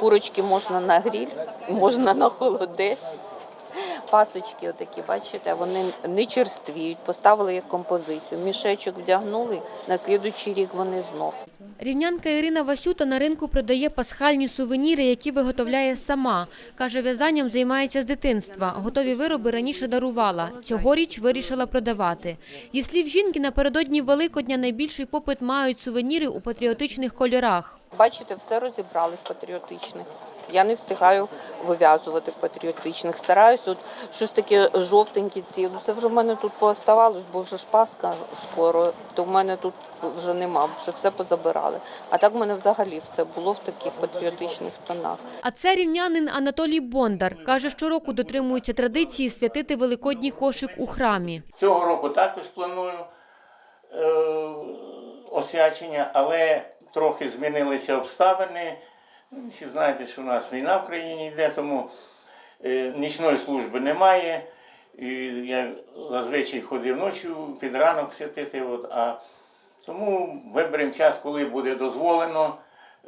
Курочки можна на гриль, можна на холодець. Пасочки, отакі, бачите, вони не черствіють, поставили як композицію. Мішечок вдягнули, на слідуючий рік вони знов. Рівнянка Ірина Васюта на ринку продає пасхальні сувеніри, які виготовляє сама. Каже, в'язанням займається з дитинства. Готові вироби раніше дарувала. Цьогоріч вирішила продавати. Зі слів жінки, напередодні Великодня найбільший попит мають сувеніри у патріотичних кольорах. Бачите, все розібрали в патріотичних. Я не встигаю вив'язувати патріотичних. Стараюсь, от щось таке жовтеньке ці. Ну, Це вже в мене тут пооставалось, бо вже ж Пасха скоро, то в мене тут вже нема, вже все позабирали. А так в мене взагалі все було в таких патріотичних тонах. А це рівнянин Анатолій Бондар. Каже, щороку дотримується традиції святити великодній кошик у храмі. Цього року також планую е, освячення, але трохи змінилися обставини. Ну, Всі знаєте, що у нас війна в країні йде, тому е, нічної служби немає. І я зазвичай ходив ночі під ранок святити. От, а тому виберемо час, коли буде дозволено,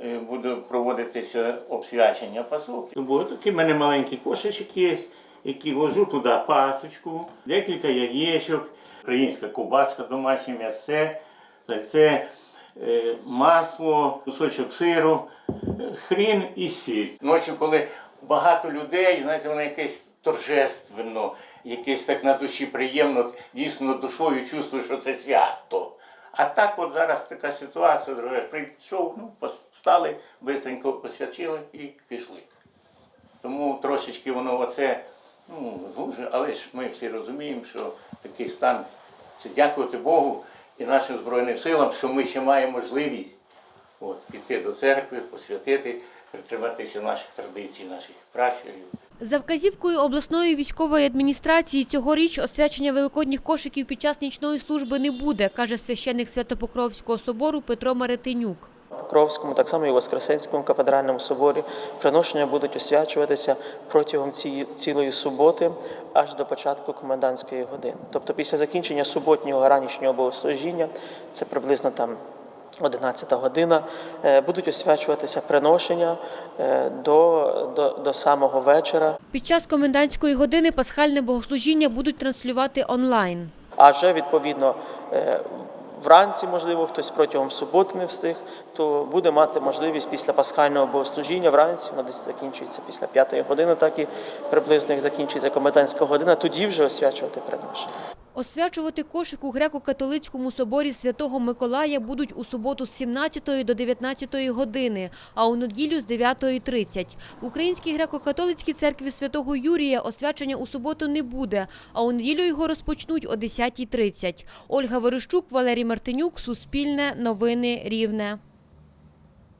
е, буде проводитися обсвячення пасок. Бо такий в мене маленький кошечок є, який ложу туди пасочку, декілька яєчок, українська ковбаска, домашнє м'ясце, це масло, кусочок сиру, е, хрін і сіль. Ночі, коли багато людей, знаєте, воно якесь торжественно, якесь так на душі приємно, дійсно душою чувствую, що це свято. А так от зараз така ситуація, друге, прийшов, ну, постали, швидко посвятили і пішли. Тому трошечки воно оце, ну, глуже, але ж ми всі розуміємо, що такий стан це дякувати Богу і нашим Збройним силам, що ми ще маємо можливість от, піти до церкви, посвятити, притриматися наших традицій, наших пращурів. За вказівкою обласної військової адміністрації цьогоріч освячення великодніх кошиків під час нічної служби не буде, каже священник Святопокровського собору Петро Маретинюк. Покровському, так само і Воскресенському кафедральному соборі приношення будуть освячуватися протягом цієї цілої суботи аж до початку комендантської години. Тобто після закінчення суботнього ранішнього богослужіння, це приблизно там 11 година, е, будуть освячуватися приношення е, до, до, до самого вечора. Під час комендантської години пасхальне богослужіння будуть транслювати онлайн. А вже відповідно е, вранці, можливо, хтось протягом суботи не встиг, то буде мати можливість після пасхального богослужіння вранці, воно десь закінчується після п'ятої години, так і приблизно як закінчується комендантська година, тоді вже освячувати приношення. Освячувати кошик у греко-католицькому соборі Святого Миколая будуть у суботу з 17 до 19 години, а у неділю з 9.30. В Українській греко-католицькій церкві Святого Юрія освячення у суботу не буде, а у неділю його розпочнуть о 10.30. Ольга Верещук, Валерій Мартинюк, Суспільне, Новини Рівне.